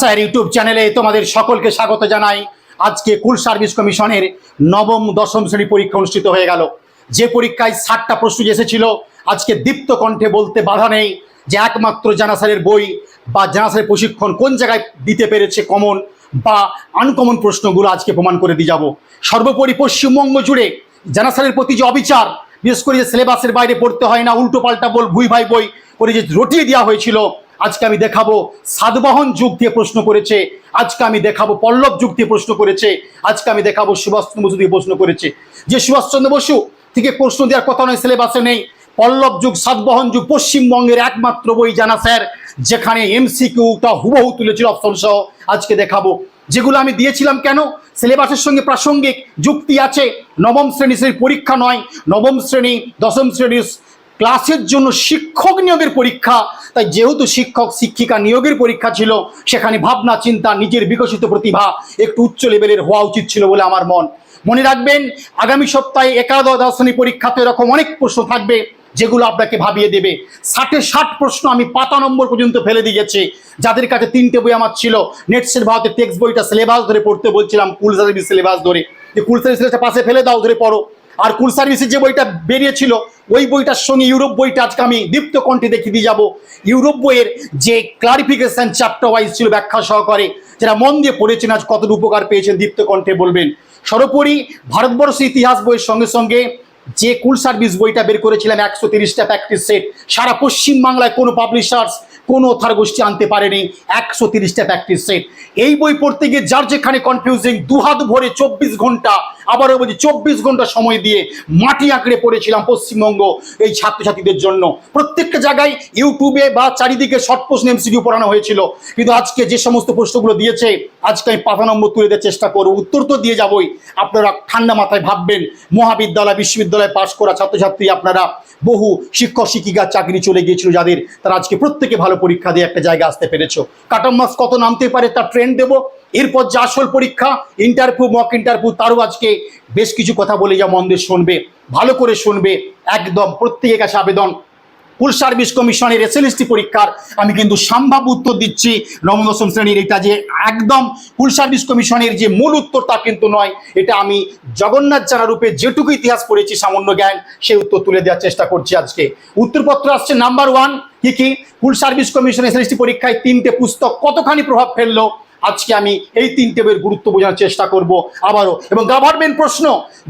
Sir YouTube চ্যানেলে তোমাদের সকলকে স্বাগত জানাই। আজকে কুল সার্ভিস কমিশনের নবম, দশম শ্রেণি পরীক্ষা অনুষ্ঠিত হয়ে গেল। যে পরীক্ষায় ষাটটা প্রশ্ন এসেছিল, আজকে দীপ্ত কণ্ঠে বলতে বাধা নেই যে একমাত্র জানাসারের বই বা জানাসারের প্রশিক্ষণ কোন জায়গায় দিতে পেরেছে কমন বা আনকমন প্রশ্নগুলো আজকে প্রমাণ করে দিয়ে যাব। সর্বোপরি পশ্চিমবঙ্গ জুড়ে জানাসারের প্রতি যে অবিচার, বিশেষ করে যে সিলেবাসের বাইরে পড়তে হয় না উল্টো পাল্টা বল, ভুই ভাই বই করে যে রটিয়ে দেওয়া হয়েছিল আজকে আমি দেখাবো সাতবাহন যুগ দিয়ে প্রশ্ন করেছে। আজকে আমি দেখাবো পল্লব যুগ দিয়ে প্রশ্ন করেছে। আজকে আমি দেখাবো সুভাষচন্দ্র বসু দিয়ে প্রশ্ন করেছে। যে সুভাষচন্দ্র বসু থেকে প্রশ্ন দেওয়ার কথা নয়, সিলেবাসে নেই। পল্লব যুগ সাতবাহন যুগ পশ্চিমবঙ্গের একমাত্র বই জানা স্যার, যেখানে এমসিকিউটা হুবহু তুলেছিল অপশন সহ। আজকে দেখাবো। যেগুলো আমি দিয়েছিলাম কেন? সিলেবাসের সঙ্গে প্রাসঙ্গিক যুক্তি আছে। নবম শ্রেণি পরীক্ষা নয়। নবম শ্রেণি, দশম শ্রেণির ক্লাসের জন্য শিক্ষক নিয়োগের পরীক্ষা। তাই যেহেতু শিক্ষক, শিক্ষিকা নিয়োগের পরীক্ষা ছিল, সেখানে ভাবনা, চিন্তা, নিজের বিকশিত প্রতিভা একটু উচ্চ লেভেলের হওয়া উচিত ছিল বলে আমার মন। মনে রাখবেন, আগামী সপ্তাহে একাদশ দশনী পরীক্ষাতে এরকম অনেক প্রশ্ন থাকবে, যেগুলো আপনাকে ভাবিয়ে দেবে। ষাটে ষাট প্রশ্ন আমি পাতা নম্বর পর্যন্ত ফেলে দিয়েছি যাদের কাছে তিনটে বই আমার ছিল নেটসের ভারতের টেক্সট বইটা সিলেবাস ধরে পড়তে বলছিলাম কুল সার্ভিস সিলেবাস ধরে। যে কুল সার্ভিসটা পাশে ফেলে দাও, ধরে পড়ো। আর কুল সার্ভিসের যে বইটা বেরিয়েছিল, ওই বইটার সঙ্গে ইউরোপ বইটা আজকে আমি দীপ্ত কণ্ঠে দেখিয়ে দিয়ে যাব। ইউরোপ বইয়ের যে ক্লারিফিকেশন চ্যাপ্টার ওয়াইজ ছিল ব্যাখ্যা সহকারে যারা মন দিয়ে পড়েছেন, আজ কতটা উপকার পেয়েছেন দীপ্ত কণ্ঠে বলবেন। সর্বোপরি ভারতবর্ষ ইতিহাস বইয়ের সঙ্গে সঙ্গে যে কুল সার্ভিস বইটা বের করেছিলাম, একশো তিরিশটা প্র্যাকটিস সেট সারা পশ্চিম বাংলায় কোনো পাবলিশার্স কোনো অথার গোষ্ঠী আনতে পারেনি, একশো তিরিশটা প্র্যাকটিস সেট এই বই পড়তে গিয়ে যার যেখানে কনফিউজিং দুহাত ভরে চব্বিশ ঘণ্টা আবারও বলছি, চব্বিশ ঘণ্টা সময় দিয়ে মাটি আঁকড়ে পড়েছিলাম পশ্চিমবঙ্গ এই ছাত্রছাত্রীদের জন্য। প্রত্যেকটা জায়গায় ইউটিউবে বা চারিদিকে শর্ট প্রশ্ন পড়ানো হয়েছিল। কিন্তু আজকে যে সমস্ত প্রশ্নগুলো দিয়েছে, আজকে আমি পাতা নম্বর তুলে দেওয়ার চেষ্টা করব। উত্তর তো দিয়ে যাবই। আপনারা ঠান্ডা মাথায় ভাববেন, মহাবিদ্যালয়, বিশ্ববিদ্যালয়ে পাশ করা ছাত্রছাত্রী আপনারা বহু শিক্ষক শিক্ষিকার চাকরি চলে গিয়েছিল যাদের, তারা আজকে প্রত্যেকে ভালো পরীক্ষা দিয়ে একটা জায়গায় আসতে পেরেছ। কাটন মাস কত নামতে পারে তার ট্রেন্ড দেবো? এরপর যে আসল পরীক্ষা ইন্টারভিউ মক ইন্টারভিউ তারও আজকে বেশ কিছু কথা বলে যা মন দিয়ে শুনবে, ভালো করে শুনবে, একদম প্রত্যেকের কাছে আবেদন। কুল সার্ভিস কমিশনের এসএলএসটি পরীক্ষার, আমি কিন্তু সম্ভাব্য উত্তর দিচ্ছি নবম দশম শ্রেণির এটা যে একদম কুল সার্ভিস কমিশনের যে মূল উত্তর তা কিন্তু নয়, এটা আমি জগন্নাথ জানা রূপে যেটুকু ইতিহাস পড়েছি, সামান্য জ্ঞান, সেই উত্তর তুলে দেওয়ার চেষ্টা করছি আজকে। উত্তরপত্র আসছে নাম্বার ওয়ান কি কি? কুল সার্ভিস কমিশন এসএলএসটি পরীক্ষায় তিনটে পুস্তক, কতখানি প্রভাব ফেলল? আজকে আমি এই তিনটে বইয়ের গুরুত্ব বোঝানোর চেষ্টা করব আবারও। এবং গভর্নমেন্ট প্রশ্ন,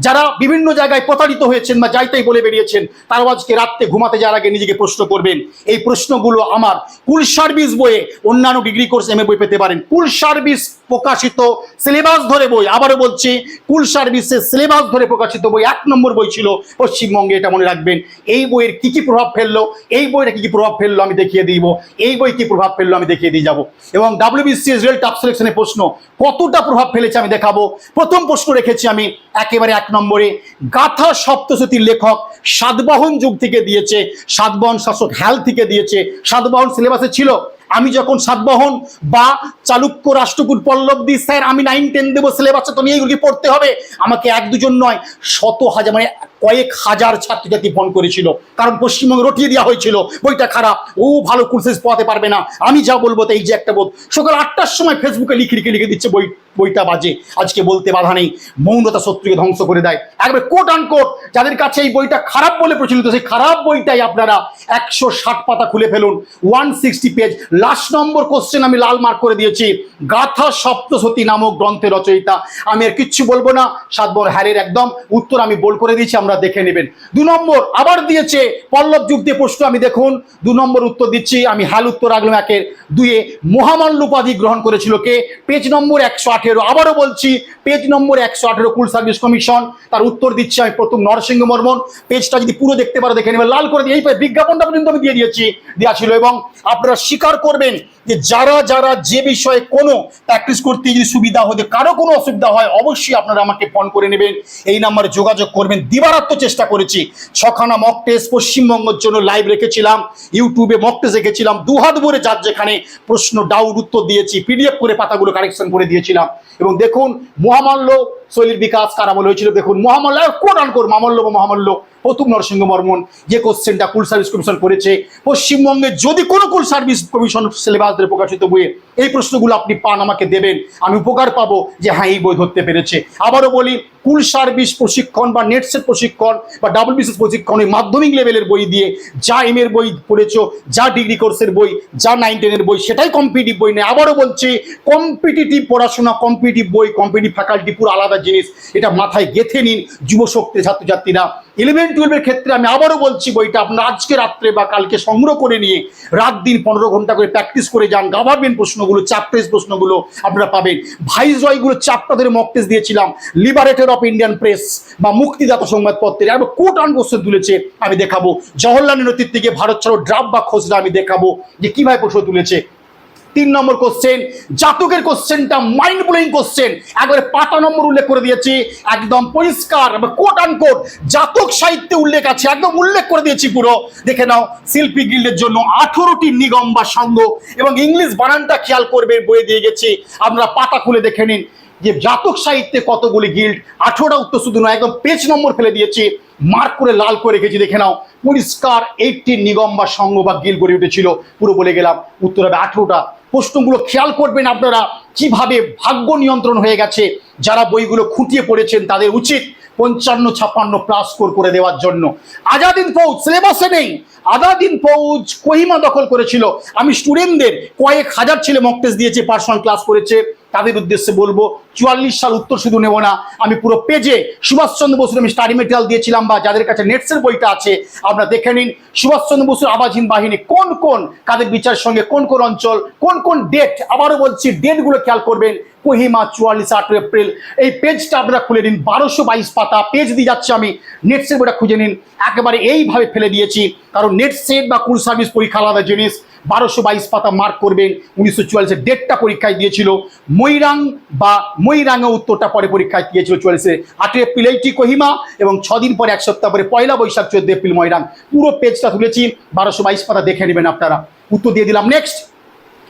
যারা বিভিন্ন জায়গায় প্রতারিত হয়েছেন বা যাইতেই বলে বেরিয়েছেন, তারাও আজকে রাত্রে ঘুমাতে যাওয়ার আগে নিজেকে প্রশ্ন করবেন। এই প্রশ্নগুলো আমার কুল সার্ভিস বইয়ে অন্যান্য ডিগ্রি কোর্স এম বই পেতে পারেন। কুল সার্ভিস প্রকাশিত সিলেবাস ধরে বই। আবারও বলছি কুল সার্ভিসের সিলেবাস ধরে প্রকাশিত বই এক নম্বর বই ছিল পশ্চিমবঙ্গে, এটা মনে রাখবেন। এই বইয়ের কি কি প্রভাব ফেলল, এই বইটা কি কি প্রভাব ফেলল আমি দেখিয়ে দিব। এই বই কি প্রভাব ফেলল আমি দেখিয়ে দিয়ে যাব। এবং ডাব্লিউবিসিএস রেল টাপ সিলেকশনের প্রশ্ন, কতটা প্রভাব ফেলেছে আমি দেখাবো। প্রথম প্রশ্ন রেখেছি আমি, একেবারে এক নম্বরে। গাথা সপ্তশতীর লেখক সাতবাহন যুগ থেকে দিয়েছে, সাতবাহন শাসক হ্যাল থেকে দিয়েছে, সাতবাহন সিলেবাসে ছিল। আমি যখন সাতবাহন বা চালুক্য রাষ্ট্রকূট পল্লব দি, স্যার আমি নাইন টেন দেবো সিলেবাসে তুমি এইগুলি পড়তে হবে? আমাকে এক দুজন নয়, শত হাজার মানে কয়েক হাজার ছাত্রছাত্রী ফোন করেছিল। কারণ পশ্চিমবঙ্গে রটিয়ে দেওয়া হয়েছিল, বইটা খারাপ। ও ভালো কোর্সেস পড়াতে পারবে না। আমি যা বলব তো এই যে একটা বোধ। সকাল আটটার সময় ফেসবুকে লিখে লিখে লিখে দিচ্ছে বই, বইটা বাজে। আজকে বলতে বাধা নেই। মৌনতা শত্রুকে ধ্বংস করে দেয়। একবার কোট আন কোট যাদের কাছে এই বইটা খারাপ বলে প্রচলিত, সেই খারাপ বইটাই আপনারা একশো ষাট পাতা খুলে ফেলুন। One sixty page last number question আমি লাল মার্ক করে দিয়েছি। গাথা সপ্তসতী নামক গ্রন্থের রচয়িতা। আমি আর কিচ্ছু বলব না। সাত বড় হ্যারের একদম। উত্তর আমি বল করে দিয়েছি। আমরা দেখে নেবেন। দু নম্বর, আবার দিয়েছে পল্লব যুগ দিয়ে প্রশ্ন, আমি দেখুন, দু নম্বর উত্তর দিচ্ছি, আমি হ্যাল উত্তর রাখলাম একের দুয়ে মহামান্য উপাধি গ্রহণ করেছিল কে? পেজ নম্বর একশো আঠেরো। আবারও বলছি, পেজ নম্বর একশো আঠেরো, কুল সার্ভিস কমিশন। তার উত্তর দিচ্ছি আমি প্রথম নরসিংহ বর্মন পেজটা যদি পুরো দেখতে পারো, দেখে নেবেন লাল করে দিয়ে, এই বিজ্ঞাপনটা পর্যন্ত আমি দিয়ে দিয়েছি দেওয়া ছিল এবং আপনারা স্বীকার করবেন যে যারা যারা যে বিষয়ে কোনো প্র্যাকটিস করতে যদি সুবিধা হতে কারও কোনো অসুবিধা হয়, অবশ্যই আপনারা আমাকে ফোন করে নেবেন, এই নাম্বারে যোগাযোগ করবেন দিবারাত্ম চেষ্টা করেছি। ছখানা মক টেস্ট পশ্চিমবঙ্গের জন্য লাইভ রেখেছিলাম ইউটিউবে মক টেস্ট রেখেছিলাম দুহাত ভরে যার যেখানে প্রশ্ন ডাউট উত্তর দিয়েছি পিডিএফ করে পাতাগুলো কারেকশন করে দিয়েছিলাম। এবং দেখুন, মহামান্য শৈলীর বিকাশ কারামল হয়েছিল দেখুন মহামল্ল কোট আনকোট মামল্য বা মহামল্য, প্রথম নরসিংহ বর্মন যে কোশ্চেনটা কুল সার্ভিস কমিশন করেছে, পশ্চিমবঙ্গে যদি কোনো কুল সার্ভিস কমিশন সিলেবাস প্রকাশিত বইয়ে এই প্রশ্নগুলো আপনি পান, আমাকে দেবেন, আমি উপকার পাবো যে হ্যাঁ এই বই ধরতে পেরেছে। আবারও বলি, কুল সার্ভিস প্রশিক্ষণ বা নেটসেট প্রশিক্ষণ বা ডাবল বিসিএস প্রশিক্ষণ ওই মাধ্যমিক লেভেলের বই দিয়ে যা এম এর বই পড়েছো, যা ডিগ্রি কোর্সের বই, যা নাইন টেনের বই, সেটাই কম্পিটিটিভ বই নেই আবারও বলছি কম্পিটিটিভ পড়াশোনা কম্পিটিটিভ বই কম্পিটিভ ফ্যাকাল্টি পুরো আলাদা জিনিস, এটা মাথায় গেথে নিন যুব শক্তি ছাত্রছাত্রীরা। ইলেভেন টুয়েলভের ক্ষেত্রে আমি আবারও বলছি, বইটা আপনার আজকে রাত্রে বা কালকে সংগ্রহ করে নিয়ে রাত দিন পনেরো ঘণ্টা করে প্র্যাকটিস করে যান। গভর্নমেন্ট প্রশ্নগুলো চ্যাপ্টার্স প্রশ্নগুলো আপনারা পাবেন। ভাইস জয়গুলো চারটা ধরে দিয়েছিলাম লিবারেটর অফ ইন্ডিয়ান প্রেস বা মুক্তিদাতা সংবাদপত্রের। একবার কোট আন কোশ্চেন তুলেছে, আমি দেখাবো। জওহরলাল নেতৃত্ব থেকে ভারত ছাড়ো ড্রাফট বা খোঁজরা আমি দেখাবো যে কীভাবে প্রশ্ন তুলেছে। তিন নম্বর কোশ্চেন জাতকের কোশ্চেনটা মাইন্ড ব্লোয়িং কোশ্চেন একবারে পাতা নম্বর উল্লেখ করে দিয়েছি, একদম পরিষ্কার কোট আন কোট জাতক সাহিত্যে উল্লেখ আছে, একদম উল্লেখ করে দিয়েছি পুরো। দেখে নাও, শিল্পী গিল্ডের জন্য আঠেরোটি নিগম বা সংঘ এবং ইংলিশ বানানটা খেয়াল করবে বয়ে দিয়ে গেছি। আপনারা পাতা খুলে দেখে নিন যে জাতক সাহিত্যে কতগুলি গিল্ড, আঠেরোটা উত্তর শুধু নয়, একদম পেজ নম্বর ফেলে দিয়েছি। মার্ক করে লাল করে রেখেছি, দেখে নাও। পরিষ্কার এইটটি নিগম বা সংঘ বা গিল গড়ে উঠেছিল। পুরো বলে গেলাম, উত্তর হবে আঠেরোটা। প্রশ্নগুলো খেয়াল করবেন আপনারা, কীভাবে ভাগ্য নিয়ন্ত্রণ হয়ে গেছে, যারা বইগুলো খুঁটিয়ে পড়েছেন তাদের উচিত পঞ্চান্ন ছাপ্পান্ন প্লাস স্কোর করে দেওয়ার জন্য। আজাদিন ফৌজ সিলেবাসে নেই। আজাদিন ফৌজ কহিমা দখল করেছিল। আমি স্টুডেন্টদের কয়েক হাজার ছেলে মক টেস্ট দিয়েছে পার্সোনাল ক্লাস করেছে। তাদের উদ্দেশ্যে বলব, চুয়াল্লিশ সাল উত্তর শুধু নেব না, আমি পুরো পেজে সুভাষচন্দ্র বসুর আমি স্টাডি মেটেরিয়াল দিয়েছিলাম বা যাদের কাছে নেটসের বইটা আছে, আপনারা দেখে নিন, সুভাষচন্দ্র বসুর আবাসহীন বাহিনী কোন কোন, কাদের বিচারের সঙ্গে কোন কোন অঞ্চল, কোন কোন ডেট আবারও বলছি ডেটগুলো খেয়াল করবেন কোহিমা চুয়াল্লিশ আট এপ্রিল। এই পেজটা আপনারা খুলে নিন, বারোশো বাইশ পাতা। পেজ দিয়ে যাচ্ছে আমি নেটসের বইটা খুঁজে নিন। একেবারে এইভাবে ফেলে দিয়েছি, কারণ নেট সেট বা কুল সার্ভিস পরীক্ষা আলাদা জিনিস। বারোশো বাইশ পাতা মার্ক করবেন, উনিশশো চুয়াল্লিশের ডেটটা পরীক্ষায় দিয়েছিল। মৈরাং বা মৈরাঙে উত্তরটা পরে পরীক্ষায় দিয়েছিল চুয়াল্লিশে আটই এপ্রিল। এইটি কোহিমা এবং ছদিন পরে, এক সপ্তাহ পরে পয়লা বৈশাখ চোদ্দ এপ্রিল মৈরাং পুরো পেজটা তুলেছি, বারোশো বাইশ পাতা দেখে নেবেন আপনারা। উত্তর দিয়ে দিলাম। নেক্সট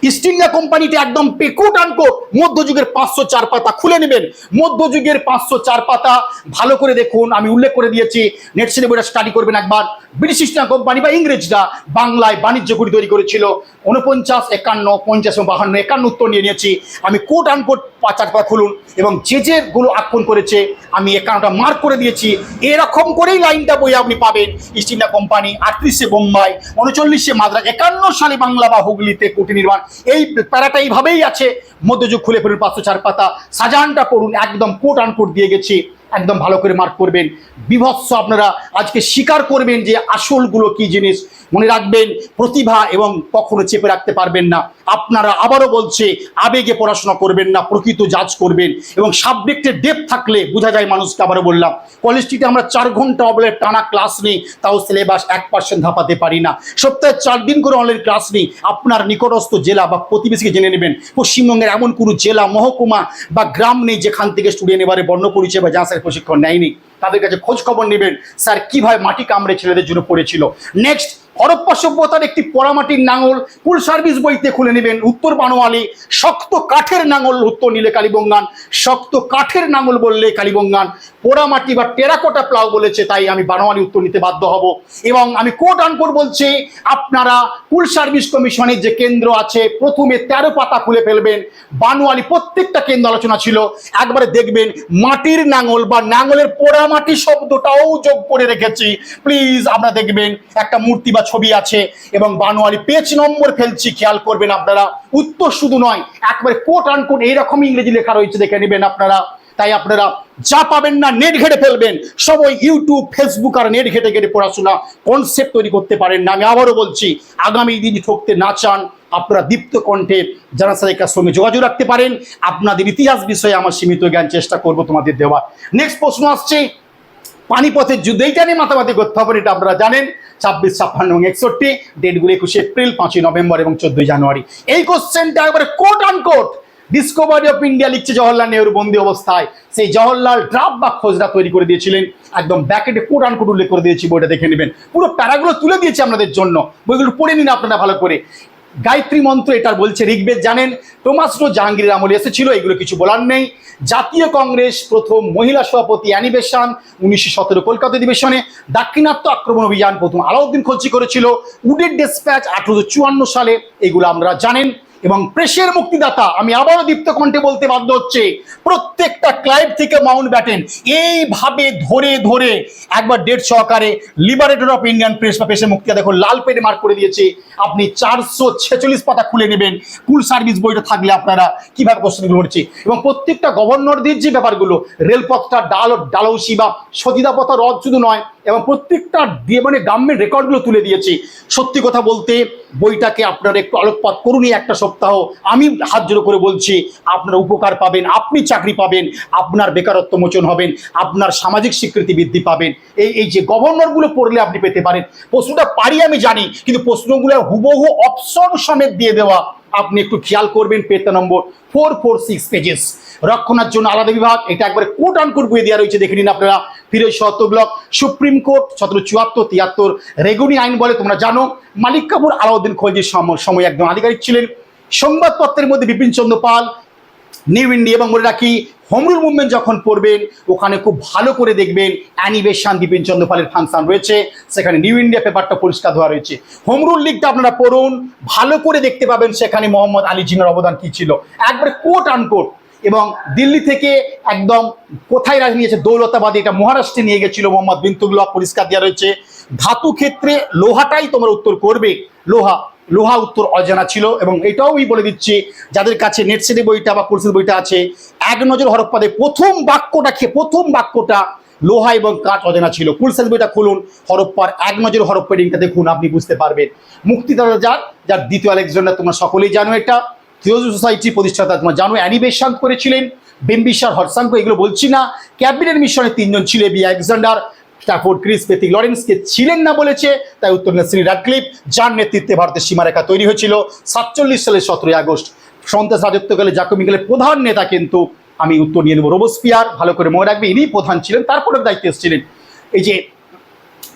ইস্ট ইন্ডিয়া কোম্পানিতে একদম পেকুট আনকোট মধ্যযুগের পাঁচশো চার পাতা খুলে নেবেন। মধ্যযুগের পাঁচশো চার পাতা, ভালো করে দেখুন, আমি উল্লেখ করে দিয়েছি নেট সিনেমাটা স্টাডি করবেন একবার। ব্রিটিশ ইস্ট ইন্ডিয়া কোম্পানি বা ইংরেজরা বাংলায় বাণিজ্য গুড়ি তৈরি করেছিল। উনপঞ্চাশ একান্ন, পঞ্চাশ এবং বাহান্ন, একান্ন উত্তর নিয়ে নিয়েছি। আমি কোট আনকোট চার পাতা খুলুন এবং যে যেগুলো আক্রমণ করেছে, আমি একান্নটা মার্ক করে দিয়েছি। এরকম করেই লাইনটা বই আপনি পাবেন ইস্ট ইন্ডিয়া কোম্পানি আটত্রিশে বোম্বাই, উনচল্লিশে মাদ্রাজ, একান্ন সালে বাংলা বা হুগলিতে কুটি নির্মাণ। এই প্যারাটা এইভাবেই আছে। মধ্যযুগ খুলে ফেলুন পাঁচশো চার পাতা। সাজানটা পড়ুন, একদম কোট আনকোট দিয়ে গেছি। একদম ভালো করে মার্ক করবেন। বিভৎস আপনারা আজকে স্বীকার করবেন যে আসলগুলো কি জিনিস। মনে রাখবেন, প্রতিভা এবং কখনো চেপে রাখতে পারবেন না। আপনারা আবারও বলছে, আবেগে পড়াশোনা করবেন না, প্রকৃত জাজ করবেন এবং সাবজেক্টের ডেপ থাকলে বোঝা যায় মানুষকে আবারও বললাম, কলেজটিতে আমরা চার ঘণ্টা অবলে টানা ক্লাস নেই, তাও সিলেবাস এক পার্সেন্ট ধাপাতে পারি না। সপ্তাহে চার দিন করে অনলাইন ক্লাস নেই, আপনার নিকটস্থ জেলা বা প্রতিবেশীকে জেনে নেবেন। পশ্চিমবঙ্গের এমন কোনো জেলা, মহকুমা বা গ্রাম নেই যেখান থেকে স্টুডেন্ট এবারে বর্ণ পরিচয় বা যাচাই প্রশিক্ষণ নেয়নি। তাদের কাছে খোঁজ খবর নেবেন, স্যার কীভাবে মাটি কামড়ে ছেলেদের জন্য পড়েছিল। নেক্সট হরপ্পা সভ্যতার একটি পোড়ামাটির নাঙল কুল সার্ভিস বইতে খুলে নেবেন উত্তর বানোয়ালি, শক্ত কাঠের নাঙল, উত্তর নিলে কালীবঙ্গান, শক্ত কাঠের নাঙল বললে কালীবঙ্গান, পোড়ামাটি বা টেরাকোটা প্লাউ বলেছে তাই আমি বানোয়ালি উত্তর নিতে বাধ্য হব। এবং আমি কোট আনকোট বলছি, আপনারা কুল সার্ভিস কমিশনের যে কেন্দ্র আছে, প্রথমে তেরো পাতা খুলে ফেলবেন। বানোয়ালি প্রত্যেকটা কেন্দ্র আলোচনা ছিল। একবারে দেখবেন মাটির নাঙল বা নাঙলের পোড়ামাটি শব্দটাও যোগ করে রেখেছি। প্লিজ, আপনারা দেখবেন একটা মূর্তি বা ছবি আছে এবং বানোয়ালি পেজ নম্বর ফেলছি, খেয়াল করবেন আপনারা। উত্তর শুধু নয়, একবারে কোট আন আনকোট এইরকম ইংরেজি লেখা রয়েছে, দেখে নেবেন আপনারা। তাই আপনারা যা পাবেন না নেট ঘেটে ফেলবেন। সবাই ইউটিউব ফেসবুক আর নেট ঘেটে ঘেটে পড়াশোনা কনসেপ্ট তৈরি করতে পারেন না। আমি আবারও বলছি, আগামী দিন ঠকতে না চান, আপনারা দীপ্ত কণ্ঠে জানা সারিকার সঙ্গে যোগাযোগ রাখতে পারেন। আপনাদের ইতিহাস বিষয়ে আমার সীমিত জ্ঞান চেষ্টা করব তোমাদের দেওয়া নেক্সট প্রশ্ন আসছে পানিপথের যুদ্ধ, এইটা নিয়ে মাতামাতি করতে হবে, এটা আপনারা জানেন। ছাব্বিশ, ছাপ্পান্ন এবং একষট্টি, ডেটগুলো একুশে এপ্রিল, পাঁচই নভেম্বর এবং চোদ্দই জানুয়ারি। এই কোশ্চেনটা একবারে quote unquote discovery of India লিখছে জওয়াহরলাল নেহরু বন্দি অবস্থায়। সেই জওয়াহরলাল ড্রাফট বা খোঁজরা তৈরি করে দিয়েছিলেন, একদম ব্যাকেটে কোট আন কোট উল্লেখ করে দিয়েছি, বইটা দেখে নেবেন। পুরো প্যারাগুলো তুলে দিয়েছি আপনাদের জন্য। বইগুলো পড়ে নিন আপনারা ভালো করে। গায়ত্রী মন্ত্র এটার বলছে ঋগ্বেদ জানেন। টোমাসরো জাহাঙ্গীর আমলে এসেছিল, এগুলো কিছু বলার নেই। জাতীয় কংগ্রেস প্রথম মহিলা সভাপতি অ্যানিবেশন উনিশশো সতেরো কলকাতা অধিবেশনে দাক্ষিণাত্য আক্রমণ অভিযান প্রথম আলাউদ্দিন খলচি করেছিল। উডের ডেসপ্যাচ আঠারোশো সালে, এগুলো আমরা জানেন। এবং প্রেসের মুক্তিদাতা, আমি আবারও দীপ্ত কণ্ঠে বলতে বাধ্য হচ্ছে, প্রত্যেকটা ক্লাইভ থেকে মাউন্ট ব্যাটেন, এইভাবে ধরে ধরে একবার ডেট সহকারে লিবারেটর অফ ইন্ডিয়ান প্রেস বা প্রেসের মুক্তি দেখো, লাল পেটে মার্ক করে দিয়েছে। আপনি চারশো ছেচল্লিশ পাতা খুলে নেবেন। কুল সার্ভিস বইটা থাকলে আপনারা কীভাবে কোশ্চেনগুলো হচ্ছে এবং প্রত্যেকটা গভর্নরদের যে ব্যাপারগুলো, রেলপথটা ডাল ডালৌসি বা সতীদাপথা রদ শুধু নয়, এবং প্রত্যেকটা মানে গ্রামের রেকর্ডগুলো তুলে দিয়েছে। সত্যি কথা বলতে, বইটাকে আপনারা একটু আলোকপাত করুন, এই একটা সপ্তাহ আমি হাত জোড়ো করে বলছি, আপনারা উপকার পাবেন, আপনি চাকরি পাবেন, আপনার বেকারত্ব মোচন হবেন, আপনার সামাজিক স্বীকৃতি বৃদ্ধি পাবেন। এই এই যে গভর্নরগুলো পড়লে আপনি পেতে পারেন, প্রশ্নটা পারি আমি জানি, কিন্তু প্রশ্নগুলো হুবহু অপশন সমেত দিয়ে দেওয়া, আপনি একটু খেয়াল করবেন, পেতে number four four six pages রক্ষণার জন্য আলাদা বিভাগ, এটা একবারে কোট আন কোট বইয়ে দেওয়া রয়েছে, দেখে নিন আপনারা। ফিরোজ সত্য ব্লক, সুপ্রিম কোর্ট, সতেরো চুয়াত্তর, তিয়াত্তর। রেগুনি আইন বলে তোমরা জানো মালিক কাপুর আলাউদ্দিন খলজির সম- সময় একদম আধিকারিক ছিলেন। সংবাদপত্রের মধ্যে বিপিন চন্দ্র পাল, নিউ ইন্ডিয়া এবং মনে রাখি হোমরুল মুভমেন্ট যখন পড়বেন, ওখানে খুব ভালো করে দেখবেন অ্যানিবেশন বিপিন চন্দ্র পালের ফাংশন রয়েছে, সেখানে নিউ ইন্ডিয়া পেপারটা পরিষ্কার ধোয়া রয়েছে। হোমরুল লিগটা আপনারা পড়ুন, ভালো করে দেখতে পাবেন সেখানে মোহাম্মদ আলী জিনার অবদান কি ছিল। একবারে কোট আনকোট এবং দিল্লি থেকে একদম কোথায় রাজ নিয়েছে দৌলতাবাদী এটা মহারাষ্ট্রে নিয়ে গেছিল মোহাম্মদ বিন্তুগুল্লাহ পরিষ্কার দেওয়া রয়েছে। ধাতু ক্ষেত্রে লোহাটাই তোমরা উত্তর করবে, লোহা। লোহা উত্তর অজানা ছিল এবং এটাও আমি বলে দিচ্ছি, যাদের কাছে নেটসেটে বইটা বা কোর্সের বইটা আছে, এক নজর হরপ্পাদে প্রথম বাক্যটা খেয়ে, প্রথম বাক্যটা লোহা এবং কাঠ অজানা ছিল। কুলসেল বইটা খুলুন, হরপ্পার এক নজর হরপ্পা রিংটা দেখুন, আপনি বুঝতে পারবেন। মুক্তিদাতা যার যার দ্বিতীয় আলেকজান্ডার তোমরা সকলেই জানো এটা। থিওজি সোসাইটি প্রতিষ্ঠাতা তোমরা জানো অ্যানিবেশন করেছিলেন, বিম্বিসার হরসাঙ্ক, এগুলো বলছি না। ক্যাবিনেট মিশনে তিনজন ছিল B Alexander Stafford, Cripps Pethick লরেন্সকে ছিলেন না বলেছে, তাই উত্তর শ্রী রাডক্লিফ, যার নেতৃত্বে ভারতের সীমারেখা তৈরি হয়েছিল সাতচল্লিশ সালের সতেরোই আগস্ট। সন্ত্রাস রাজত্বকালে জাকমিকালের প্রধান নেতা কিন্তু আমি উত্তর নিয়ে নেব। রোবোস্পিয়ার, ভালো করে মনে রাখবে ইনি প্রধান ছিলেন তারপরে দায়িত্বে এসেছিলেন। এই যে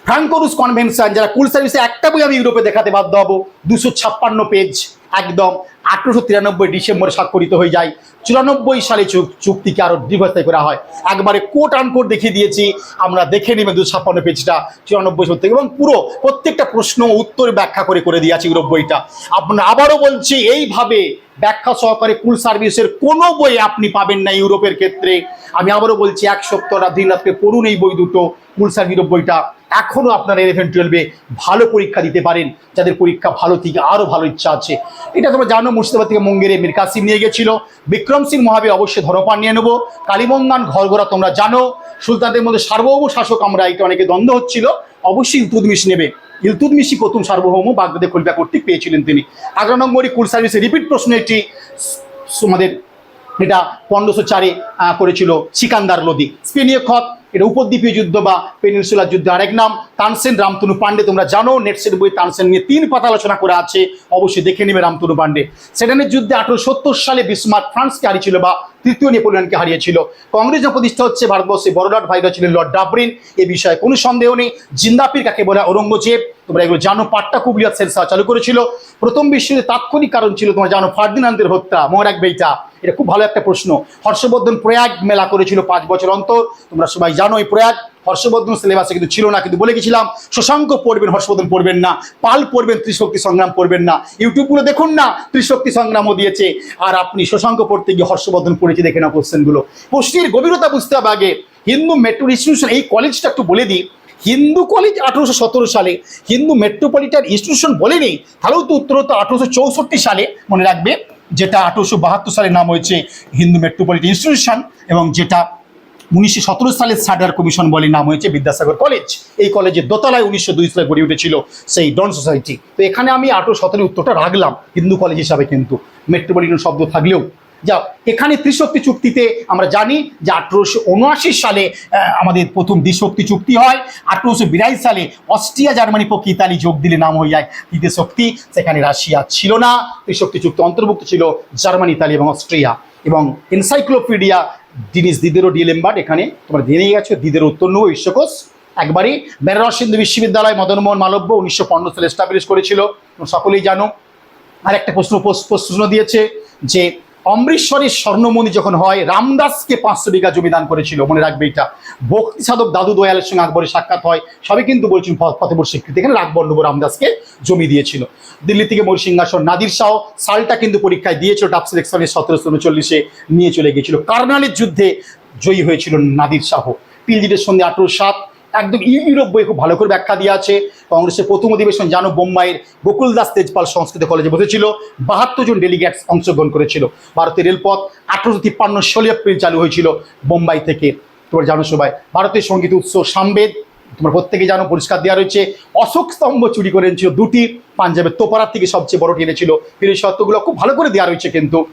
ফ্রাঙ্কোরুস কনভেনশন, যারা কুল সার্ভিসে একটা বই আমি ইউরোপে দেখাতে বাধ্য হব, দুশো ছাপ্পান্ন পেজ। একদম আঠেরোশো তিরানব্বই ডিসেম্বরে স্বাক্ষরিত হয়ে যায়। চুরানব্বই সালে চুক- চুক্তিকে আরও দীর্ঘস্থায়ী করা হয়। একবারে কোট আনকোট দেখিয়ে দিয়েছি। আমরা দেখে নেবেন দুশো ছাপ্পান্ন পেজটা, চুরানব্বই সত্তর এবং পুরো প্রত্যেকটা প্রশ্ন উত্তর ব্যাখ্যা করে করে দিয়েছি ইউরোপ বইটা আপনার আবারও বলছি, এইভাবে ব্যাখ্যা সহকারে কুল সার্ভিসের কোনো বই আপনি পাবেন না ইউরোপের ক্ষেত্রে। আমি আবারও বলছি, এক সপ্তাহ দিন রাত্রে পড়ুন এই বই দুটো কুল সার্ভিস বইটা এখনও আপনারা ইলেভেন টুয়েলভে ভালো পরীক্ষা দিতে পারেন। যাদের পরীক্ষা ভালো থেকে আরও ভালো ইচ্ছা আছে। এটা তোমরা জানো, মুর্শিদাবাদ থেকে মঙ্গেরে মীর কাসিম নিয়ে গেছিল। বিক্রম সিং মহাবীর অবশ্যই ধরপান নিয়ে নেব। কালীবঙ্গান ঘরঘোরা তোমরা জানো। সুলতানদের মধ্যে সার্বভৌম শাসক আমরা এটা অনেকে দ্বন্দ্ব হচ্ছিল। অবশ্যই ইলতুদমিশ নেবে। ইলতুদমিশই প্রথম সার্বভৌম বাগদাদে খলিফা কর্তৃক পেয়েছিলেন তিনি। আগ্রা নম্বরই কুল সার্ভিসে রিপিট প্রশ্ন একটি আমাদের এটা পনেরোশো চারে করেছিল সিকান্দার লোদি স্পেনীয় খত এটা উপদ্বীপীয় যুদ্ধ বা পেনিনসুলার যুদ্ধ আরেক নাম। তানসেন রামতনু পান্ডে তোমরা জানো, নেটসেট বই তানসেন নিয়ে তিন পাতা আলোচনা করে আছে। অবশ্যই দেখে নেবে রামতনু পান্ডে সেডানের যুদ্ধে আঠারোশো সত্তর সালে বিসমার্ক ফ্রান্সকে হারিয়েছিল বা তৃতীয় নেপোলিয়নকে হারিয়েছিল। কংগ্রেস প্রতিষ্ঠা হচ্ছে ভারতবর্ষে বড়লাট ভাইরা ছিলেন লর্ড ডাবরিন। এ বিষয়ে কোনো সন্দেহ নেই। জিন্দাপির কাকে বলে ঔরঙ্গজেব? তোমরা এগুলো জানো। পাট্টা কুবলিয়াত শেরশাহ চালু করেছিল। প্রথম বিশ্বযুদ্ধে তাৎক্ষণিক কারণ ছিল, তোমরা জানো, ফার্দিনান্দের হত্যা। মনে রাখবে এইটা এটা খুব ভালো একটা প্রশ্ন। হর্ষবর্ধন প্রয়াগ মেলা করেছিল পাঁচ বছর অন্তর। তোমরা সবাই জানো এই প্রয়াগ। হর্ষবর্ধন সিলেবাসে কিন্তু ছিল না, কিন্তু বলে গেছিলাম, শশাঙ্ক পড়বেন, হর্ষবর্ধন পড়বেন না, পাল পড়বেন, ত্রিশক্তি সংগ্রাম পড়বেন না। ইউটিউবগুলো দেখুন না, ত্রিশক্তি সংগ্রামও দিয়েছে। আর আপনি শশাঙ্ক পড়তে গিয়ে হর্ষবর্ধন পড়েছে, দেখে না কোশ্চেনগুলো প্রশ্নের গভীরতা বুঝতে হবে আগে। হিন্দু মেট্রো ইনস্টিটিউশন এই কলেজটা একটু বলে দিই। হিন্দু কলেজ আঠারোশো সতেরো সালে, হিন্দু মেট্রোপলিটন ইনস্টিটিউশন বলেনি। তাহলেও তো উত্তরত আঠারোশো সালে মনে রাখবে। যেটা আঠারোশো বাহাত্তর সালে নাম হয়েছে হিন্দু মেট্রোপলিটন ইনস্টিটিউশন এবং যেটা উনিশশো সতেরো সালে সাডার কমিশন বলে নাম হয়েছে বিদ্যাসাগর কলেজ। এই কলেজের দোতলায় উনিশশো দুই সালে গড়ে উঠেছিল সেই ডন সোসাইটি। তো এখানে আমি আঠারো সতেরো উত্তরটা রাখলাম হিন্দু কলেজ হিসাবে কিন্তু। মেট্রোপলিটন শব্দ থাকলেও যা এখানে ত্রিশক্তি চুক্তিতে আমরা জানি যে আঠেরোশো উনআশি সালে আমাদের প্রথম দ্বিশক্তি চুক্তি হয়। আঠেরোশো বিরাশি সালে অস্ট্রিয়া, জার্মানি পক্ষে ইতালি যোগ দিলে নাম হয়ে যায় তৃতীয় শক্তি। সেখানে রাশিয়া ছিল না। ত্রিশক্তি চুক্তি অন্তর্ভুক্ত ছিল জার্মানি, ইতালি এবং অস্ট্রিয়া। এবং এনসাইক্লোপিডিয়া জিনিস দিদেরও ডিলেম্বার্ড এখানে, তোমরা জেনে গেছো, দিদের উত্তর নেব বিশ্বকোষ একবারই বেনারস হিন্দু বিশ্ববিদ্যালয় মদনমোহন মালব্য উনিশশো পনেরো সালে এস্টাবলিশ করেছিল সকলেই জানো। আর একটা প্রশ্ন- প্রশ্ন দিয়েছে যে অমৃতসরের স্বর্ণমন্দির যখন হয়, রামদাসকে পাঁচশো বিঘা জমি দান করেছিল, মনে রাখবে এটা। ভক্তি সাধক দাদু দয়ালের সঙ্গে আকবরের সাক্ষাৎ হয়, সবই কিন্তু বলছেন ফতেপুর স্বীকৃতি এখানে রাগবল্লভ রামদাসকে জমি দিয়েছিল। দিল্লি থেকে মৌর সিংহাসন নাদির শাহ সালটা কিন্তু পরীক্ষায় দিয়েছিল টাপ সিলেকশনে সতেরোশো উনচল্লিশে নিয়ে চলে গিয়েছিল। কার্নালের যুদ্ধে জয়ী হয়েছিল নাদির শাহ। পিলজিটের সঙ্গে আঠেরো সাত একদম ইউ- ইউরোপ বই খুব ভালো করে ব্যাখ্যা দিয়ে আছে। কংগ্রেসের প্রথম অধিবেশন জানো বোম্বাইয়ের গোকুল দাস তেজপাল সংস্কৃত কলেজে বসেছিল। বাহাত্তর জন ডেলিগেটস অংশগ্রহণ করেছিল। ভারতের রেলপথ আঠারোশো তিপ্পান্ন ষোলো এপ্রিল চালু হয়েছিল বোম্বাই থেকে। তোমরা জানো সবাই ভারতের সংগীত উৎস সামবেদ, তোমরা প্রত্যেকে জানো, পরিষ্কার দেওয়া রয়েছে। অশোক স্তম্ভ চুরি করে এনেছিল দুটি, পাঞ্জাবের তোপারার থেকে সবচেয়ে বড় টেনেছিল। এই সত্যগুলো খুব ভালো করে দেওয়া রয়েছে কিন্তু।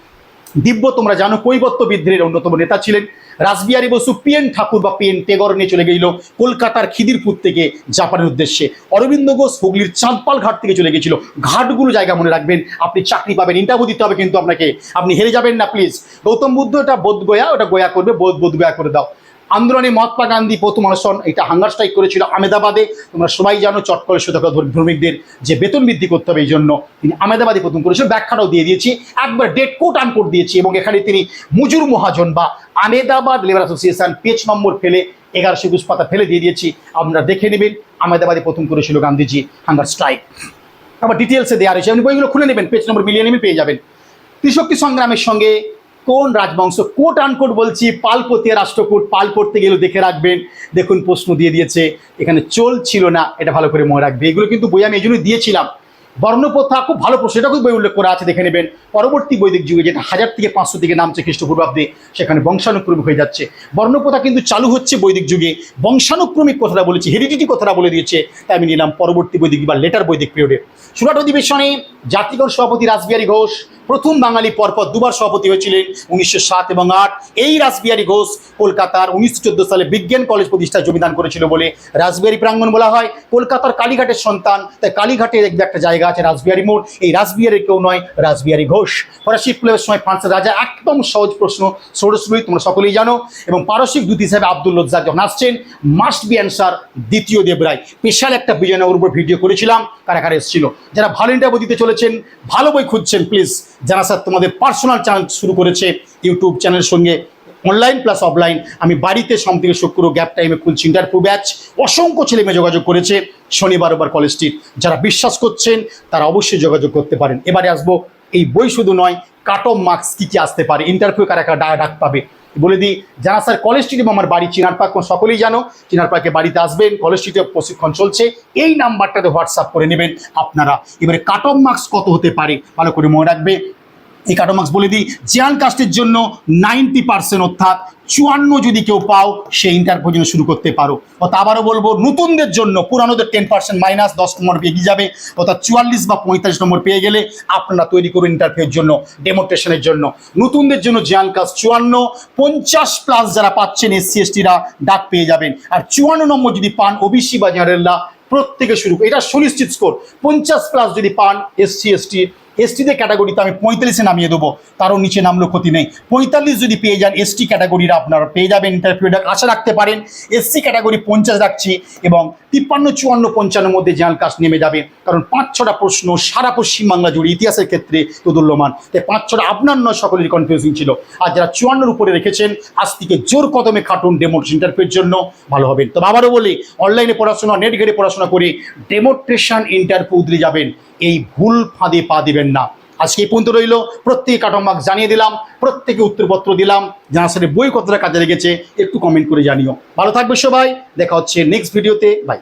দিব্য, তোমরা জানো কৈবত্য বিদ্রোহের অন্যতম নেতা ছিলেন। রাসবিহারী বসু পিএন ঠাকুর বা পিএন টেগর নিয়ে চলে গেছিল কলকাতার খিদিরপুর থেকে জাপানের উদ্দেশ্যে। অরবিন্দ ঘোষ হুগলির চাঁদপাল ঘাট থেকে চলে গেছিল। ঘাটগুলো জায়গা মনে রাখবেন, আপনি চাকরি পাবেন ইন্টারভিউ দিতে হবে কিন্তু আপনাকে। আপনি হেরে যাবেন না প্লিজ গৌতম বুদ্ধ এটা বোধগয়া, ওটা গয়া করবে, বোধ বোধগয়া করে দাও। আন্দোলনে মহাত্মা গান্ধী প্রথম অনশন, এটা হাঙ্গার স্ট্রাইক করেছিল আমেদাবাদে। তোমরা সবাই জানো চটকলে সুতক শ্রমিকদের যে বেতন বৃদ্ধি করতে হবে এই জন্য তিনি আমেদাবাদে প্রথম করেছিল, ব্যাখ্যাটাও দিয়ে দিয়েছি। একবার ডেট কোট আনকোট দিয়েছি এবং এখানে তিনি মুজুর মহাজন বা Ahmedabad labour association page number ফেলে এগারোশো একুশ পাতা ফেলে দিয়ে দিয়েছি। আপনারা দেখে নেবেন, আমেদাবাদে প্রথম করেছিল গান্ধীজি হাঙ্গার স্ট্রাইক আবার ডিটেলসে দেওয়া রয়েছে, আপনি বইগুলো খুলে নেবেন পেজ নম্বর মিলিয়ে নেবেন পেয়ে যাবেন। ত্রিশক্তি সংগ্রামের সঙ্গে কোন রাজবংশ কোট আনকোট বলছি পালপতিয়া রাষ্ট্রকূট, পাল পড়তে গেলে দেখে রাখবেন। দেখুন প্রশ্ন দিয়ে দিয়েছে, এখানে চোল ছিল না, এটা ভালো করে মনে রাখবে। এগুলো কিন্তু বই আমি এই দিয়েছিলাম। বর্ণপ্রথা খুব ভালো প্রশ্ন এটা খুব বই উল্লেখ করা আছে, দেখে নেবেন। পরবর্তী বৈদিক যুগে যেটা হাজার থেকে পাঁচশো থেকে নামছে খ্রিস্টপূর্বাব্দে, সেখানে বংশানুক্রমিক হয়ে যাচ্ছে। বর্ণপ্রথা কিন্তু চালু হচ্ছে বৈদিক যুগে। বংশানুক্রমিক কথাটা বলেছি, হেরিডিটি কথাটা বলে দিয়েছে, তাই আমি নিলাম পরবর্তী বৈদিক বা লেটার বৈদিক পিরিয়ডে সুরাট অধিবেশনে জাতিগণ সভাপতি রাসবিহারী ঘোষ, প্রথম বাঙালি পরপর দুবার সভাপতি হয়েছিলেন উনিশশো সাত এবং আট। এই রাসবিহারী ঘোষ কলকাতার উনিশশো চোদ্দ সালে বিজ্ঞান কলেজ প্রতিষ্ঠায় জমিদান করেছিল বলে রাসবিহারী প্রাঙ্গণ বলা হয়। কলকাতার কালীঘাটের সন্তান, তাই কালীঘাটের এক- একটা জায়গা আছে রাসবিহারী মোড়। এই রাসবিহারী কেউ নয় রাসবিহারী ঘোষ। ফরাসি বিপ্লবের সময় ফ্রান্সের রাজা একদম সহজ প্রশ্ন, ষোড়শরুই, তোমরা সকলেই জানো। এবং পারসিক দূত হিসেবে আব্দুল লজ্জাক যখন আসছেন মাস্ট বি অ্যান্সার দ্বিতীয় দেবরায়। স্পেশাল একটা বিজয়নগর উপর ভিডিও করেছিলাম কারা কারা এসেছিল। যারা ভালো ইন্টারভিউ দিতে চলেছেন, ভালো বই খুঁজছেন প্লিজ যারা স্যার, তোমাদের পার্সোনাল চ্যানেল শুরু করেছে ইউটিউব চ্যানেলের সঙ্গে অনলাইন প্লাস অফলাইন আমি বাড়িতে সোম থেকে শুক্র গ্যাপ টাইমে খুলছি ইন্টারভিউ ব্যাচ অসংখ্য ছেলে মেয়ে যোগাযোগ করেছে শনিবার ওবার কলেজটি যারা বিশ্বাস করছেন, তারা অবশ্যই যোগাযোগ করতে পারেন। এবারে আসব এই বই শুধু নয় কাট অফ মার্কস কী কী আসতে পারে ইন্টারভিউ কারা কারা ডাক পাবে, বলে দিই। যারা স্যার কলেজ স্ট্রিটে আমার বাড়ি চিনার পার্ক সকলেই জানো, চিনার পার্কে বাড়িতে আসবেন কলেজ স্ট্রিটে প্রশিক্ষণ চলছে, এই নাম্বারটাতে হোয়াটসঅ্যাপ করে নেবেন আপনারা। এবারে কাট অফ মার্কস কত হতে পারে, ভালো করে মনে রাখবে। এই কাটো মার্কস বলে দিই জেনারেল কাস্টের জন্য নাইনটি পার্সেন্ট অর্থাৎ চুয়ান্ন যদি কেউ পাও, সে ইন্টারভিউ জন্য শুরু করতে পারো। অর্থাৎ আবারও বলব, নতুনদের জন্য পুরানোদের টেন পার্সেন্ট মাইনাস দশ নম্বর এগিয়ে যাবে? অর্থাৎ চুয়াল্লিশ বা পঁয়তাল্লিশ নম্বর পেয়ে গেলে আপনারা তৈরি করুন ইন্টারভিউর জন্য ডেমোস্ট্রেশনের জন্য। নতুনদের জন্য জেনারেল কাস্ট চুয়ান্ন, পঞ্চাশ প্লাস যারা পাচ্ছেন এসসি এসটিরা ডাক পেয়ে যাবেন। আর চুয়ান্ন নম্বর যদি পান ওবিসি বা জেনারেলরা প্রত্যেকে শুরু। এটা সুনিশ্চিত স্কোর পঞ্চাশ প্লাস যদি পান এসসি এসটি এসটিদের ক্যাটাগরিতে আমি পঁয়তাল্লিশে নামিয়ে দেবো, তারও নিচে নামলেও ক্ষতি নেই। পঁয়তাল্লিশ যদি পেয়ে যান এসটি ক্যাটাগরির আপনারা পেয়ে যাবেন ইন্টারভিউটা আশা রাখতে পারেন। এসসি ক্যাটাগরি পঞ্চাশ রাখছি এবং তিপ্পান্ন, চুয়ান্ন, পঞ্চান্নের মধ্যে জেনারেল কাস্ট নেমে যাবে। কারণ পাঁচ, ছটা প্রশ্ন সারা পশ্চিমবাংলা জুড়ে ইতিহাসের ক্ষেত্রে তুদুল্যমান তাই পাঁচ, ছটা আপনার নয় সকলের কনফিউজিং ছিল। আর যারা চুয়ান্নর উপরে রেখেছেন, আজ থেকে জোর কদমে খাটুন ডেমোট ইন্টারভিউর জন্য ভালো হবেন। তবে আবারও বলি অনলাইনে পড়াশোনা নেট ঘেটে পড়াশোনা করে ডেমোট্রেশন ইন্টারভিউ উতরে যাবেন। এই ভুল ফাঁদে পা দিবেন না। আজকে এই পর্যন্ত রইল, প্রত্যেকে কাটমাক জানিয়ে দিলাম, প্রত্যেকে উত্তরপত্র দিলাম সাথে বই কতটা কাজে লেগেছে, একটু কমেন্ট করে জানিও। ভালো থাকবে সবাই, দেখা হচ্ছে নেক্সট ভিডিওতে বাই